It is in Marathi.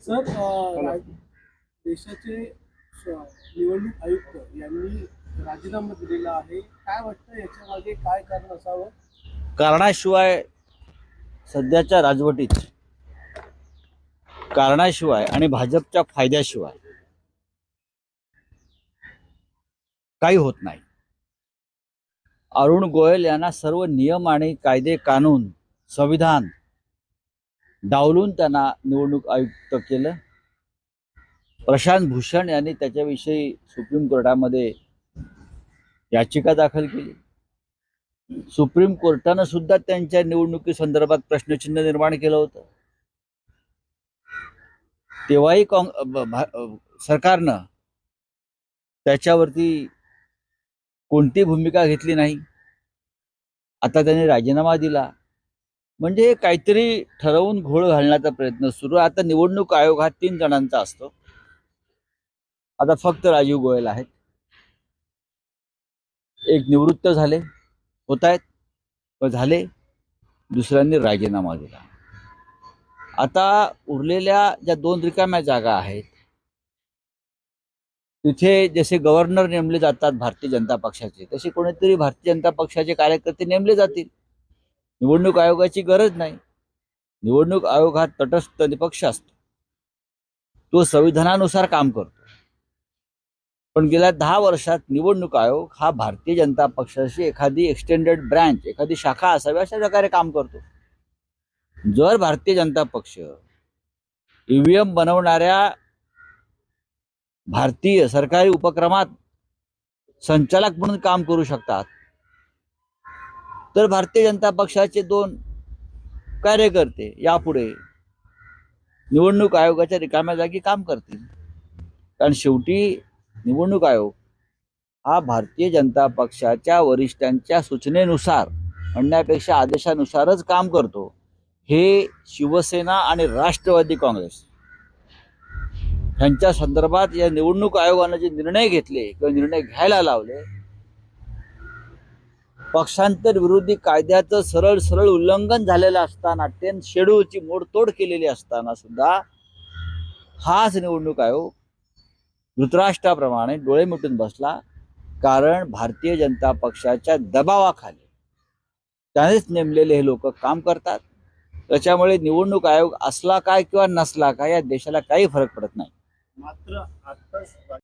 सर देशाचे निवडणूक आयुक्त यांनी राजीनामा दिलेला आहे. काय वाटतं याच्या मागे काय कारण असावं? कारणाशिवाय सध्याच्या राजवटीत कारणाशिवाय आणि भाजपच्या फायद्याशिवाय काही होत नाही. अरुण गोयल यांना सर्व नियम आणि कायदे कानून संविधान डावलून त्यांना निवडणूक आयुक्त केलं. प्रशांत भूषण यांनी त्याच्याविषयी सुप्रीम कोर्टामध्ये याचिका दाखल केली. सुप्रीम कोर्टानं सुद्धा त्यांच्या निवडणुकी संदर्भात प्रश्नचिन्ह निर्माण केलं होतं. तेव्हाही काँग सरकारनं त्याच्यावरती कोणती भूमिका घेतली नाही. आता त्यांनी राजीनामा दिला. म्हणजे काहीतरी ठरवून घोळ घालण्याचा प्रयत्न सुरू आता निवडणूक आयोग हा तीन जणांचा असतो. आता फक्त राजीव गोयल आहेत. एक निवृत्त झाले होत आहेत व झाले. दुसऱ्यांनी राजीनामा दिला. आता उरलेल्या ज्या दोन रिकाम्या जागा आहेत तिथे जसे गव्हर्नर नेमले जातात भारतीय जनता पक्षाचे तसे कोणीतरी भारतीय जनता पक्षाचे कार्यकर्ते नेमले जातील. निवडणूक आयोगाची गरज नाही. निवडणूक आयोग हा तटस्थ निपक्ष असतो. तो संविधानानुसार काम करतो. पण गेल्या दहा वर्षात निवडणूक आयोग हा भारतीय जनता पक्षाची एखादी एक्सटेंडेड ब्रँच एखादी शाखा असावी अशा प्रकारे काम करतो. जर भारतीय जनता पक्ष ईव्हीएम बनवणाऱ्या भारतीय सरकारी उपक्रमात संचालक म्हणून काम करू शकतात तर भारतीय जनता पक्षाचे दोन कार्यकर्ते यापुढे निवडणूक आयोगाच्या रिकाम्या जागी काम करतील. कारण शेवटी निवडणूक आयोग हा भारतीय जनता पक्षाच्या वरिष्ठांच्या सूचनेनुसार म्हणण्यापेक्षा आदेशानुसारच काम करतो. हे शिवसेना आणि राष्ट्रवादी काँग्रेस ह्यांच्या संदर्भात या निवडणूक आयोगानं जे निर्णय घेतले किंवा निर्णय घ्यायला लावले पक्षांतर विरोधी कायद्याचं सरळ सरळ उल्लंघन झालेलं असताना टेन शेड्यूलची मोडतोड केलेली असताना सुद्धा हाच निवडणूक आयोग धृतराष्ट्राप्रमाणे डोळे मिटून बसला. कारण भारतीय जनता पक्षाच्या दबावाखाली त्यानेच नेमलेले हे लोक काम करतात. त्याच्यामुळे निवडणूक आयोग असला काय किंवा नसला काय या देशाला काही फरक पडत नाही. मात्र आता